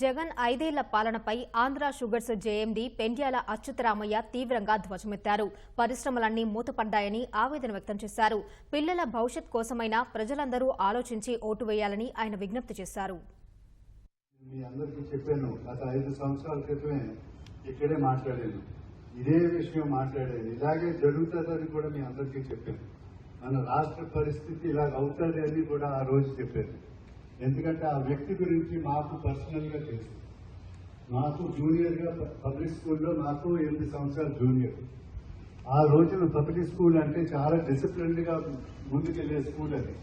జగన్ ఐదేళ్ళ పాలనపై Andhra sugars JMD Pendyala Achyutaramaiah తీవ్రంగా ధ్వజమెత్తారు. పరిశ్రమలన్నీ మూతపడ్డాయని ఆవేదన వ్యక్తం చేశారు. పిల్లల భవిష్యత్ కోసమైనా ప్రజలందరూ ఆలోచించి ఓటు వేయాలని ఆయన విజ్ఞప్తి చేశారు. మీ అందరికీ చెప్పాను గత ఐదు సంవత్సరాల క్రితమే ఇక్కడే మాట్లాడాను. ఇదే విషయం మాట్లాడాను. ఇలాగే జరుగుతుందని కూడా మీ అందరికీ చెప్పాను. మన రాష్ట్ర పరిస్థితి ఇలాగ అవుతుంది అని కూడా ఆ రోజు చెప్పాను. ఎందుకంటే ఆ వ్యక్తి గురించి మాకు పర్సనల్గా తెలుసు. మాకు జూనియర్గా పబ్లిక్ స్కూల్లో నాకు ఎనిమిది సంవత్సరాలు జూనియర్. ఆ రోజున పబ్లిక్ స్కూల్ అంటే చాలా డిసిప్లిన్డ్గా ముందుకెళ్ళే స్కూల్ అది.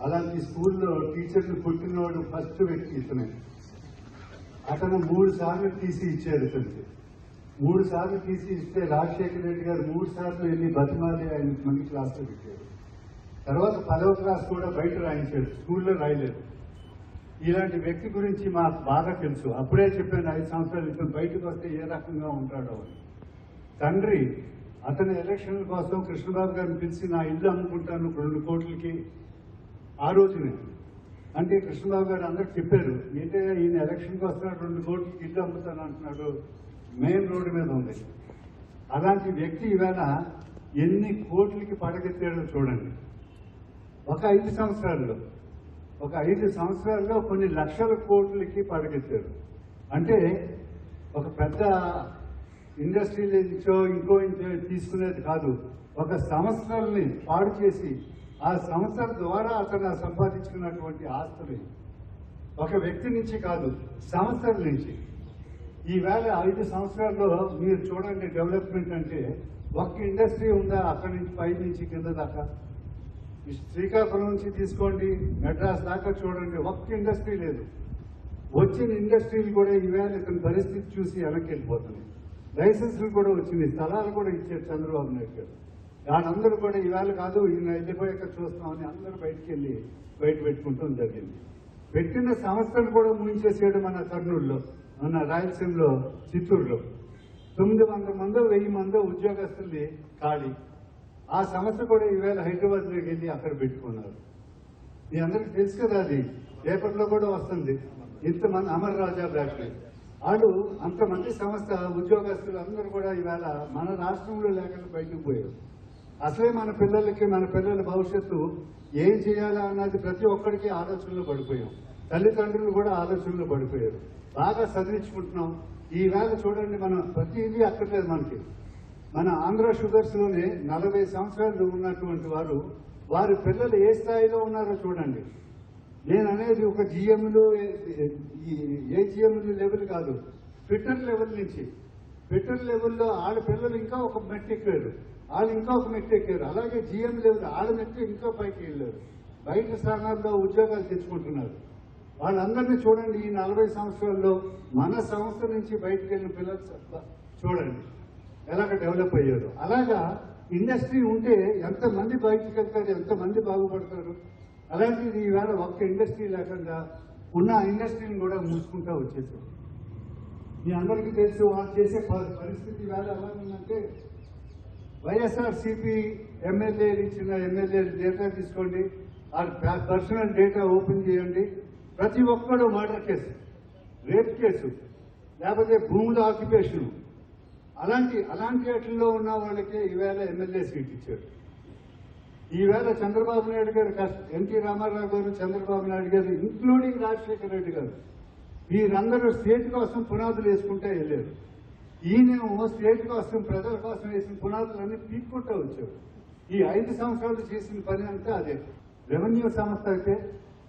అలాంటి స్కూల్లో టీచర్లు పుట్టినవాడు ఫస్ట్ వ్యక్తి ఇతనే. అతను మూడు సార్లు తీసి ఇచ్చారు ఇతనికి. మూడు సార్లు తీసి ఇస్తే రాజశేఖర రెడ్డి గారు మూడు సార్లు వెళ్ళి బతిమాలి ఆయన మంది క్లాస్లో పెట్టారు. తర్వాత పదవ క్లాస్ కూడా బయట రాయించారు. స్కూల్లో రాయలేదు. ఇలాంటి వ్యక్తి గురించి మాకు బాగా తెలుసు. అప్పుడే చెప్పాను ఐదు సంవత్సరాలు ఇతను బయటకు వస్తే ఏ రకంగా ఉంటాడో తండ్రి అతని ఎలక్షన్ల కోసం కృష్ణబాబు గారిని పిలిచి నా ఇల్లు అమ్ముకుంటాను రెండు కోట్లకి ఆ రోజునే. అంటే కృష్ణబాబు గారు అందరు చెప్పారు ఏంటంటే ఈయన ఎలక్షన్కి వస్తున్నాడు రెండు కోట్లకి ఇల్లు అమ్ముతాను అంటున్నాడు మెయిన్ రోడ్డు మీద ఉంది. అలాంటి వ్యక్తి ఈవేళ ఎన్ని కోట్లకి పడగెత్తాడో చూడండి. ఒక ఐదు సంవత్సరాల్లో ఒక ఐదు సంవత్సరాల్లో కొన్ని లక్షల కోట్లకి పరిగెత్తారు. అంటే ఒక పెద్ద ఇండస్ట్రీ నుంచో ఇంకో ఇంకో తీసుకునేది కాదు. ఒక సంస్థల్ని పాడు చేసి ఆ సంస్థ ద్వారా అతను సంపాదించుకున్నటువంటి ఆస్తులు ఒక వ్యక్తి నుంచి కాదు సంస్థల నుంచి. ఈవేళ ఐదు సంవత్సరాల్లో మీరు చూడండి డెవలప్మెంట్ అంటే ఒక్క ఇండస్ట్రీ ఉందా అక్కడి నుంచి పై నుంచి కింద దాకా? శ్రీకాకుళం నుంచి తీసుకోండి మెడ్రాస్ దాకా చూడండి ఒక్క ఇండస్ట్రీ లేదు. వచ్చిన ఇండస్ట్రీలు కూడా ఈవేళ ఇతని పరిస్థితి చూసి వెనక్కి వెళ్ళిపోతున్నాయి లైసెన్సులు కూడా వచ్చినాయి స్థలాలు కూడా ఇచ్చారు చంద్రబాబు నాయుడు గారు. వాళ్ళందరూ కూడా ఈవేళ కాదు ఈయన వెళ్ళిపోయాక చూస్తామని అందరూ బయటికి వెళ్ళి బయట పెట్టుకుంటాం జరిగింది. పెట్టిన సంస్థలు కూడా ముంచేసేయడం మన కర్నూలులో మన రాయలసీమలో చిత్తూరులో. తొమ్మిది వందల మందో వెయ్యి మందో ఉద్యోగస్తుల్ని ఖాళీ. ఆ సమస్య కూడా ఈవేళ హైదరాబాద్లోకి వెళ్ళి అక్కడ పెట్టుకున్నారు. మీ అందరికి తెలుసు కదా అది. పేపర్లో కూడా వస్తుంది. ఇంతమంది అమర్ రాజా ఫ్యాక్టరీ వాళ్ళు అంతమంది సంస్థ ఉద్యోగస్తులు అందరూ కూడా ఈవేళ మన రాష్ట్రంలో లేకుండా బయటకు పోయారు. అసలే మన పిల్లలకి మన పిల్లల భవిష్యత్తు ఏం చేయాలా అన్నది ప్రతి ఒక్కరికి ఆలోచనలో పడిపోయాం. తల్లిదండ్రులు కూడా ఆలోచనలో పడిపోయారు. బాగా చదివించుకుంటున్నాం. ఈవేళ చూడండి మనం ప్రతిదీ అక్కర్లేదు మనకి. మన ఆంధ్ర షుగర్స్లోనే నలభై సంవత్సరాలు ఉన్నటువంటి వారు వారి పిల్లలు ఏ స్థాయిలో ఉన్నారో చూడండి. నేను అనేది ఒక జిఎంలు ఏ జిఎంలు లెవెల్ కాదు. ట్విట్టర్ లెవెల్ నుంచి. ట్విట్టర్ లెవెల్లో ఆడ పిల్లలు ఇంకా ఒక మెట్టు ఎక్కారు. వాళ్ళు ఇంకా ఒక మెట్టు ఎక్కారు. అలాగే జిఎం లెవెల్ ఆడ మెట్టు ఇంకా పైకి వెళ్ళారు. బయట స్థానాల్లో ఉద్యోగాలు తెచ్చుకుంటున్నారు. వాళ్ళందరినీ చూడండి ఈ నలభై సంవత్సరాల్లో మన సంస్థ నుంచి బయటకు వెళ్ళిన పిల్లలు చూడండి. ఎలాగ డెవలప్ అయ్యారు. అలాగా ఇండస్ట్రీ ఉంటే ఎంతమంది బయటకు వెళ్తారు ఎంతమంది బాగుపడతారు? అలాంటిది ఈవేళ ఒక్క ఇండస్ట్రీ లేకుండా ఉన్న ఇండస్ట్రీని కూడా మూసుకుంటా వచ్చేసాం మీ అందరికీ తెలుసు వాళ్ళు చేసే పరిస్థితి వేళ ఎలా ఉందంటే వైఎస్ఆర్ సిపి ఎమ్మెల్యేలు ఇచ్చిన ఎమ్మెల్యే డేటా తీసుకోండి ఆ పర్సనల్ డేటా ఓపెన్ చేయండి. ప్రతి ఒక్కడు మర్డర్ కేసు రేప్ కేసు లేకపోతే భూముల ఆక్యుపేషన్ అలాంటి అలాంటి వాటిల్లో ఉన్న వాళ్ళకి ఈవేళ ఎమ్మెల్యే సీట్ ఇచ్చారు. ఈవేళ చంద్రబాబు నాయుడు గారు కష్ట ఎన్టీ రామారావు గారు చంద్రబాబు నాయుడు గారు ఇంక్లూడింగ్ రాజశేఖర రెడ్డి గారు వీరందరూ స్టేట్ కోసం పునాదులు వేసుకుంటే వెళ్ళారు. ఈయనేమో స్టేట్ కోసం ప్రజల కోసం వేసిన పునాదులన్నీ పీక్కుంటూ వచ్చారు. ఈ ఐదు సంవత్సరాలు చేసిన పని అంతా అదే. రెవెన్యూ సంస్థ అయితే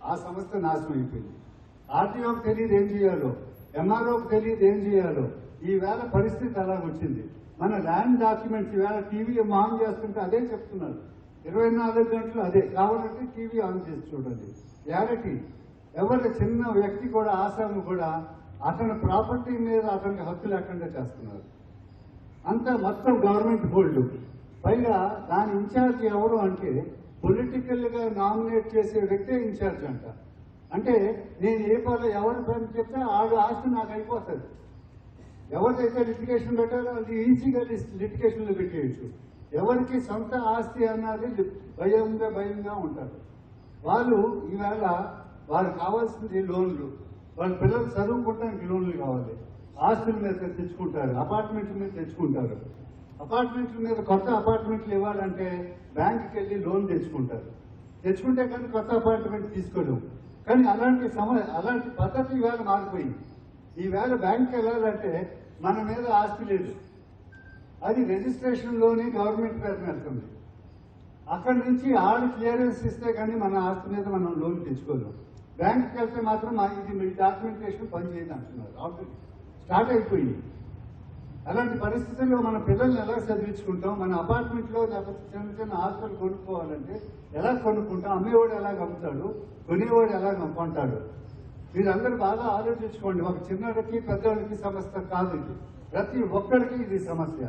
ఆ సంస్థ నాశనం అయిపోయింది. ఆర్టీఓకి తెలియదు ఏం చేయాలో ఎంఆర్ఓకి తెలియదు ఏం చేయాలో ఈ వేళ పరిస్థితి అలా వచ్చింది. మన ల్యాండ్ డాక్యుమెంట్స్ ఈవేళ టీవీ ఆన్ చేస్తుంటే అదే చెప్తున్నారు. ఇరవై నాలుగు గంటలు అదే. కావాలంటే టీవీ ఆన్ చేసి చూడండి. క్లారిటీ ఎవరి చిన్న వ్యక్తి కూడా ఆసాము కూడా అతని ప్రాపర్టీ మీద అతనికి హక్కు లేకుండా చేస్తున్నారు. అంతా మొత్తం గవర్నమెంట్ హోల్డ్. పైగా దాని ఇన్ఛార్జ్ ఎవరు అంటే పొలిటికల్గా నామినేట్ చేసే వ్యక్తే ఇన్ఛార్జ్ అంట. అంటే నేను ఏ పనులు ఎవరి పని చెప్తే ఆడు ఆస్తి నాకు అయిపోతుంది. ఎవరికైతే లిటిగేషన్ పెట్టారో అది ఈజీగా లిటిగేషన్లో పెట్టేయచ్చు. ఎవరికి సొంత ఆస్తి అన్నది భయంగా భయంగా ఉంటారు. వాళ్ళు ఈవేళ వారికి కావాల్సింది లోన్లు. వాళ్ళ పిల్లలు చదువుకోవడానికి లోన్లు కావాలి. ఆస్తుల మీద తెచ్చుకుంటారు అపార్ట్మెంట్ల మీద తెచ్చుకుంటారు. అపార్ట్మెంట్ల మీద కొత్త అపార్ట్మెంట్లు ఇవ్వాలంటే బ్యాంకుకి వెళ్ళి లోన్ తెచ్చుకుంటారు. తెచ్చుకుంటే కానీ కొత్త అపార్ట్మెంట్ తీసుకోలేము. కానీ అలాంటి సమ అలాంటి పద్ధతి ఇవాళ మారిపోయింది. ఈవేళ బ్యాంక్ వెళ్ళాలంటే మన మీద ఆస్తి లేదు. అది రిజిస్ట్రేషన్లోనే గవర్నమెంట్ పేరున వెళ్తుంది. అక్కడి నుంచి ఆళ్ళు క్లియరెన్స్ ఇస్తే కానీ మన ఆస్తి మీద మనం లోన్ తెచ్చుకోలేం. బ్యాంక్కి వెళ్తే మాత్రం ఇది మీ డాక్యుమెంటేషన్ పనిచేయదు అంటున్నారు. ఆల్రెడీ స్టార్ట్ అయిపోయింది. అలాంటి పరిస్థితుల్లో మన పిల్లల్ని ఎలా చదివించుకుంటాం? మన అపార్ట్మెంట్లో లేకపోతే చిన్న చిన్న ఆస్తులు కొనుక్కోవాలంటే ఎలా కొనుక్కుంటాం? అమ్మేవాడు ఎలా అమ్ముతాడు కొనేవాడు ఎలా కొంటాడు మీరందరూ బాగా ఆలోచించుకోండి. ఒక చిన్నడికి పెద్దవాడికి సమస్య కాదు ఇది. ప్రతి ఒక్కరికి ఇది సమస్య.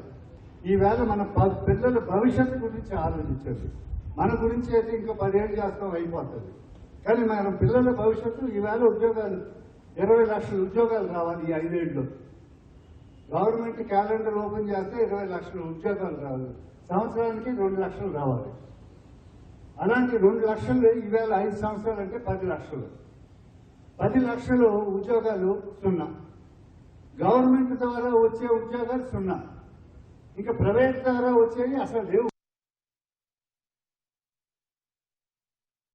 ఈవేళ మన ప- పిల్లల భవిష్యత్తు గురించి ఆలోచించండి. మన గురించి అయితే ఇంకో పదిహేడు శాతం అయిపోతుంది. కానీ మన పిల్లల భవిష్యత్తు ఈవేళ ఉద్యోగాలు ఇరవై లక్షల ఉద్యోగాలు రావాలి ఈ ఐదేళ్ళు. గవర్నమెంట్ క్యాలెండర్ ఓపెన్ చేస్తే ఇరవై లక్షల ఉద్యోగాలు రావాలి. సంవత్సరానికి రెండు లక్షలు రావాలి. అలాంటి రెండు లక్షలు ఈవేళ ఐదు సంవత్సరాలు అంటే పది లక్షలు. పది లక్షలు ఉద్యోగాలు సున్నా. గవర్నమెంట్ ద్వారా వచ్చే ఉద్యోగాలు సున్నా. ఇంకా ప్రైవేట్ ద్వారా వచ్చేవి అసలు లేవు.